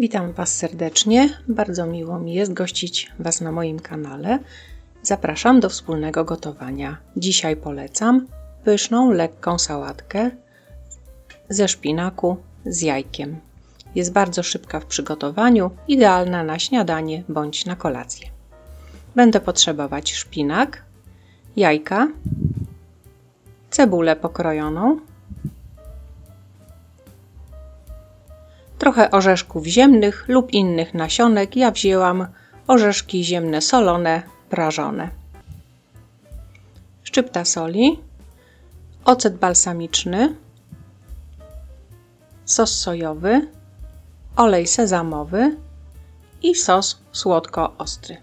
Witam Was serdecznie. Bardzo miło mi jest gościć Was na moim kanale. Zapraszam do wspólnego gotowania. Dzisiaj polecam pyszną, lekką sałatkę ze szpinaku z jajkiem. Jest bardzo szybka w przygotowaniu, idealna na śniadanie bądź na kolację. Będę potrzebować szpinak, jajka, cebulę pokrojoną, trochę orzeszków ziemnych lub innych nasionek. Ja wzięłam orzeszki ziemne solone, prażone. Szczypta soli, ocet balsamiczny, sos sojowy, olej sezamowy i sos słodko-ostry.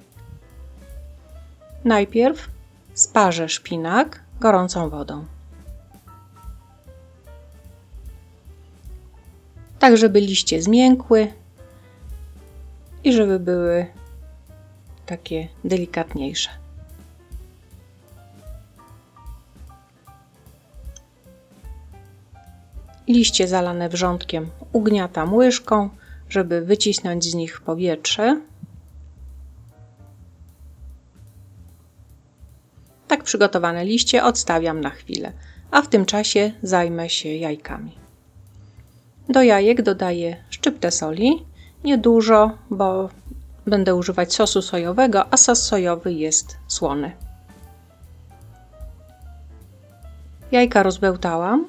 Najpierw sparzę szpinak gorącą wodą. Tak żeby liście zmiękły i żeby były takie delikatniejsze. Liście zalane wrzątkiem ugniatam łyżką, żeby wycisnąć z nich powietrze. Tak przygotowane liście odstawiam na chwilę, a w tym czasie zajmę się jajkami. Do jajek dodaję szczyptę soli, niedużo, bo będę używać sosu sojowego, a sos sojowy jest słony. Jajka rozbełtałam.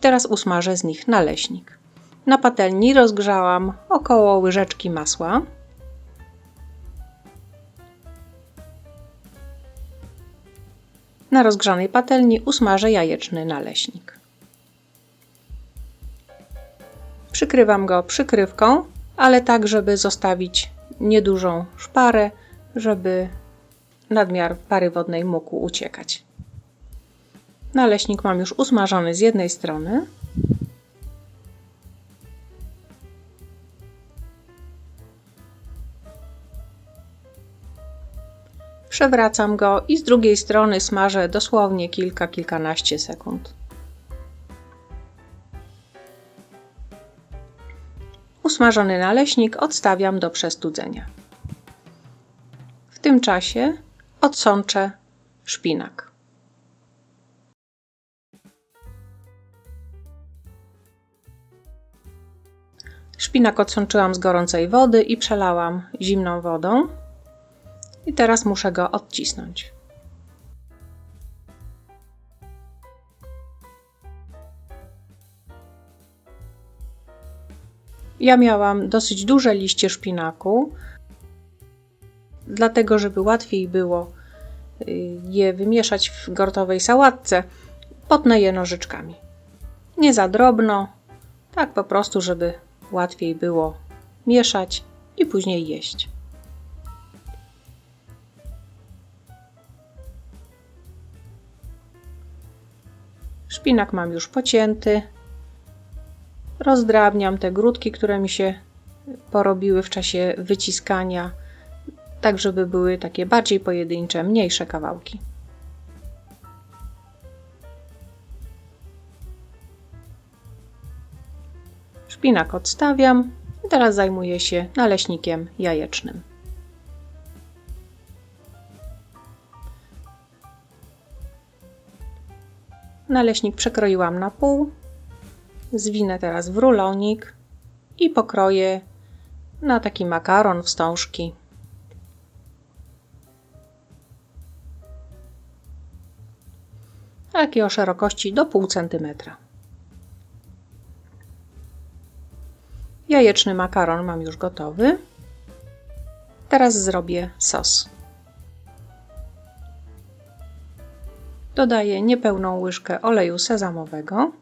Teraz usmażę z nich naleśnik. Na patelni rozgrzałam około łyżeczki masła. Na rozgrzanej patelni usmażę jajeczny naleśnik. Przykrywam go przykrywką, ale tak, żeby zostawić niedużą szparę, żeby nadmiar pary wodnej mógł uciekać. Naleśnik mam już usmażony z jednej strony. Przewracam go i z drugiej strony smażę dosłownie kilka, kilkanaście sekund. Usmażony naleśnik odstawiam do przestudzenia. W tym czasie odsączę szpinak. Szpinak odsączyłam z gorącej wody i przelałam zimną wodą. I teraz muszę go odcisnąć. Ja miałam dosyć duże liście szpinaku, dlatego żeby łatwiej było y, je wymieszać w gotowej sałatce, potnę je nożyczkami. Nie za drobno, tak po prostu, żeby łatwiej było mieszać i później jeść. Szpinak mam już pocięty, rozdrabniam te grudki, które mi się porobiły w czasie wyciskania, tak żeby były takie bardziej pojedyncze, mniejsze kawałki. Szpinak odstawiam i teraz zajmuję się naleśnikiem jajecznym. Naleśnik przekroiłam na pół zwinę teraz w rulonik i pokroję na taki makaron, wstążki. Takie o szerokości do pół centymetra. Jajeczny makaron mam już gotowy. Teraz zrobię sos. Dodaję niepełną łyżkę oleju sezamowego.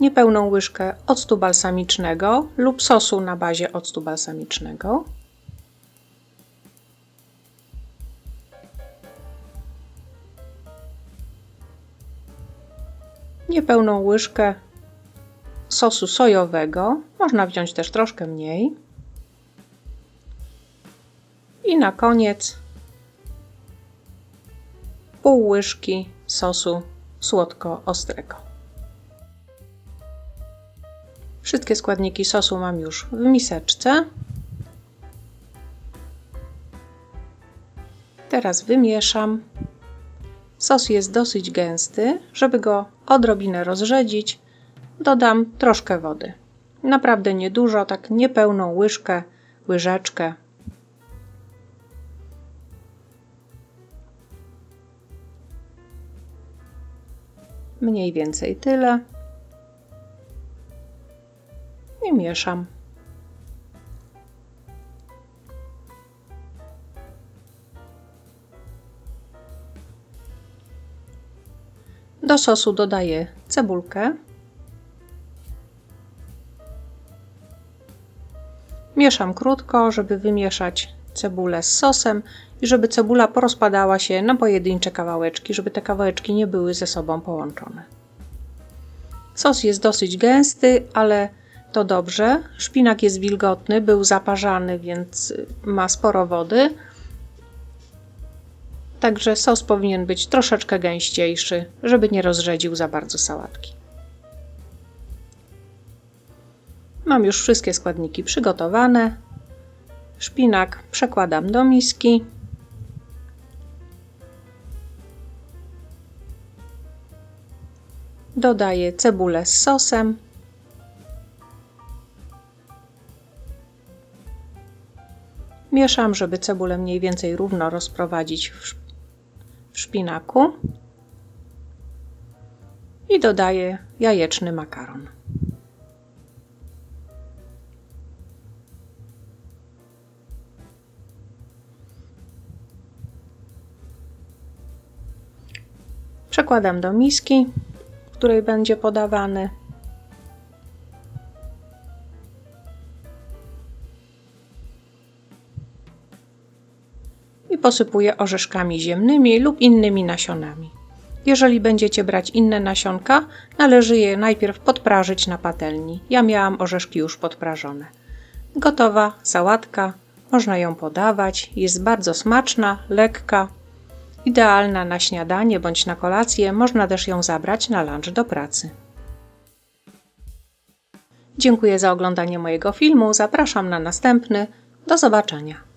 Niepełną łyżkę octu balsamicznego lub sosu na bazie octu balsamicznego, niepełną łyżkę sosu sojowego, można wziąć też troszkę mniej. I na koniec pół łyżki sosu słodko-ostrego. Wszystkie składniki sosu mam już w miseczce. Teraz wymieszam. Sos jest dosyć gęsty. Żeby go odrobinę rozrzedzić, dodam troszkę wody. Naprawdę niedużo, tak niepełną łyżkę, łyżeczkę. Mniej więcej tyle. Mieszam. Do sosu dodaję cebulkę. Mieszam krótko, żeby wymieszać cebulę z sosem i żeby cebula porozpadała się na pojedyncze kawałeczki, żeby te kawałeczki nie były ze sobą połączone. Sos jest dosyć gęsty, ale to dobrze. Szpinak jest wilgotny, był zaparzany, więc ma sporo wody. Także sos powinien być troszeczkę gęściejszy, żeby nie rozrzedził za bardzo sałatki. Mam już wszystkie składniki przygotowane. Szpinak przekładam do miski. Dodaję cebulę z sosem. Mieszam, żeby cebulę mniej więcej równo rozprowadzić w, szpinaku. I dodaję jajeczny makaron. Przekładam do miski, w której będzie podawany. I posypuję orzeszkami ziemnymi lub innymi nasionami. Jeżeli będziecie brać inne nasionka, należy je najpierw podprażyć na patelni. Ja miałam orzeszki już podprażone. Gotowa sałatka, można ją podawać, jest bardzo smaczna, lekka, Idealna na śniadanie bądź na kolację, można też ją zabrać na lunch do pracy. Dziękuję za oglądanie mojego filmu, zapraszam na następny. Do zobaczenia.